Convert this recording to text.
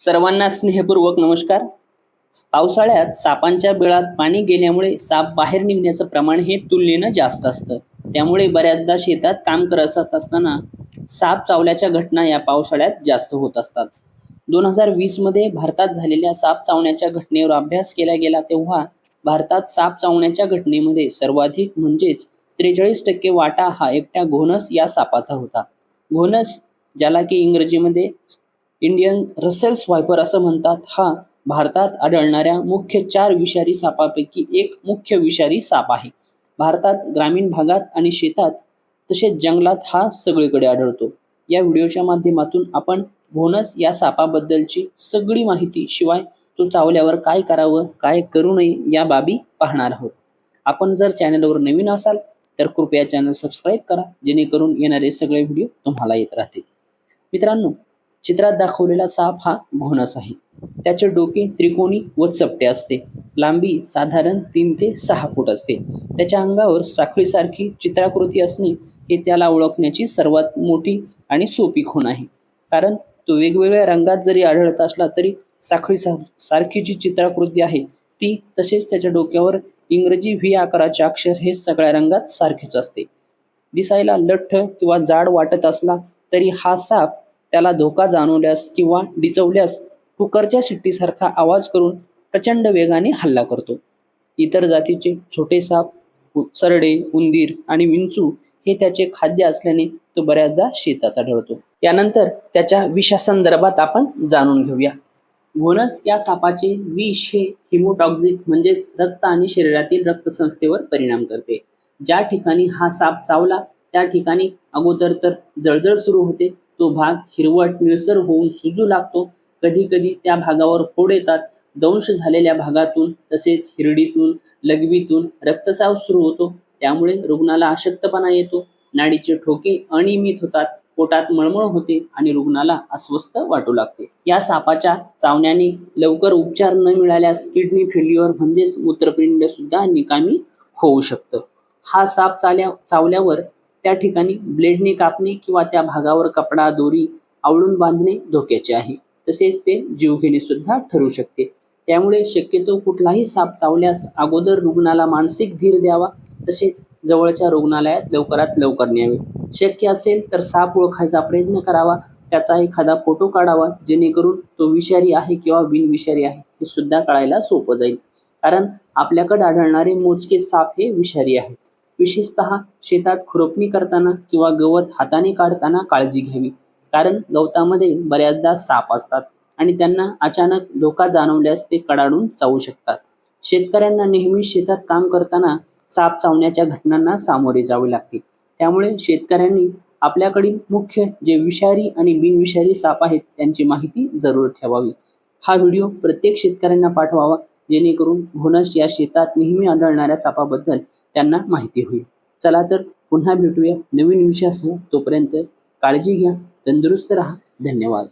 सर्वांना स्नेहपूर्वक नमस्कार. पावसाळ्यात सापांच्या बिळात पाणी गेल्यामुळे साप बाहेर निघण्याचं प्रमाण हे तुलनेनं जास्त असतं. त्यामुळे बऱ्याचदा शेतात काम करत असताना साप चावल्याच्या घटना या पावसाळ्यात जास्त होत असतात. दोन हजार वीसमध्ये भारतात झालेल्या साप चावण्याच्या घटनेवर अभ्यास केला गेला तेव्हा भारतात साप चावण्याच्या घटनेमध्ये सर्वाधिक म्हणजेच त्रेचाळीस टक्के वाटा हा एकट्या घोणस या सापाचा होता. घोणस ज्याला की इंग्रजीमध्ये इंडियन रसेल स्वायपर असं म्हणतात. हा भारतात आढळणाऱ्या मुख्य चार विषारी सापापैकी एक मुख्य विषारी साप आहे. भारतात ग्रामीण भागात आणि शेतात तसेच जंगलात हा सगळीकडे आढळतो. या व्हिडिओच्या माध्यमातून आपण घोणस या सापाबद्दलची सगळी माहिती शिवाय तो चावल्यावर काय करावं काय करू नये या बाबी पाहणार आहोत. आपण जर चॅनलवर नवीन असाल तर कृपया चॅनल सबस्क्राईब करा जेणेकरून येणारे सगळे व्हिडिओ तुम्हाला येत राहतील. मित्रांनो चित्रात दाखवलेला साप हा घोणस आहे. त्याचे डोके त्रिकोणी व चपटे असते. लांबी साधारण तीन ते सहा फूट असते. त्याच्या अंगावर साखळीसारखी चित्राकृती असणे हे त्याला ओळखण्याची सर्वात मोठी आणि सोपी खूण आहे. कारण तो वेगवेगळ्या रंगात जरी आढळत असला तरी साखळी सारखी जी चित्राकृती आहे ती तसेच त्याच्या डोक्यावर इंग्रजी व्ही आकाराचे अक्षर हे सगळ्या रंगात सारखेच असते. दिसायला लठ्ठ किंवा जाड वाटत असला तरी हा साप त्याला धोका जाणवल्यास किंवा डिचवल्यास कुकरच्या शिट्टीसारखा आवाज करून प्रचंड वेगाने हल्ला करतो. इतर जातीचे छोटे साप सरडे उंदीर आणि विंचू हे त्याचे खाद्य असल्याने तो बऱ्याचदा शेतात आढळतो. यानंतर त्याच्या विषासंदर्भात आपण जाणून घेऊया. घोणस या सापाचे विष हे हिमोटॉक्झिक म्हणजेच रक्त आणि शरीरातील रक्तसंस्थेवर परिणाम करते. ज्या ठिकाणी हा साप चावला त्या ठिकाणी अगोदर तर जळजळ सुरू होते तो भाग हिरवट निळसर होऊन सुजू लागतो. कधी कधी त्या भागावर फोड येतात. दंश झालेल्या भागातून तसेच हिरडीतून लघवीतून रक्तसाव सुरू होतो. त्यामुळे रुग्णाला अशक्तपणा येतो. नाडीचे ठोके अनियमित होतात. पोटात मळमळ होते आणि रुग्णाला अस्वस्थ वाटू लागते. या सापाच्या चावण्याने लवकर उपचार न मिळाल्यास किडनी फेल्युअर म्हणजेच मूत्रपिंड सुद्धा निकामी होऊ शकतं. हा साप चाल्या चावल्यावर त्या ठिकाणी ब्लेडने कापणे किंवा त्या भागावर कपडा दोरी आवळून बांधणे धोक्याचे आहे. तसेच ते जीवघेणे सुद्धा ठरू शकते. त्यामुळे शक्यतो कुठलाही साप चावल्यास अगोदर रुग्णाला मानसिक धीर द्यावा. तसेच जवळच्या रुग्णालयात लवकरात लवकर न्यावे. शक्य असेल तर साप ओळखायचा प्रयत्न करावा. त्याचा एखादा फोटो काढावा जेणेकरून तो विषारी आहे किंवा बिनविषारी आहे हे सुद्धा कळायला सोपं जाईल. कारण आपल्याकडे आढळणारे मोजके साप हे विषारी आहेत. विशेषतः शेतात खुरपणी करताना किंवा गवत हाताने काढताना काळजी घ्यावी. कारण गवतामध्ये बऱ्याचदा साप असतात आणि त्यांना अचानक धोका जाणवल्यास ते कडाडून चावू शकतात. शेतकऱ्यांना नेहमी शेतात काम करताना साप चावण्याच्या घटनांना सामोरे जावे लागते. त्यामुळे शेतकऱ्यांनी आपल्याकडील मुख्य जे विषारी आणि बिनविषारी साप आहेत त्यांची माहिती जरूर ठेवावी. हा व्हिडिओ प्रत्येक शेतकऱ्यांना पाठवावा जेणेकरून घोणस या शेतात नेहमी आढळणाऱ्या सापाबद्दल त्यांना माहिती होईल. चला तर पुन्हा भेटूया नवीन विषयासह. तोपर्यंत काळजी घ्या तंदुरुस्त राहा. धन्यवाद.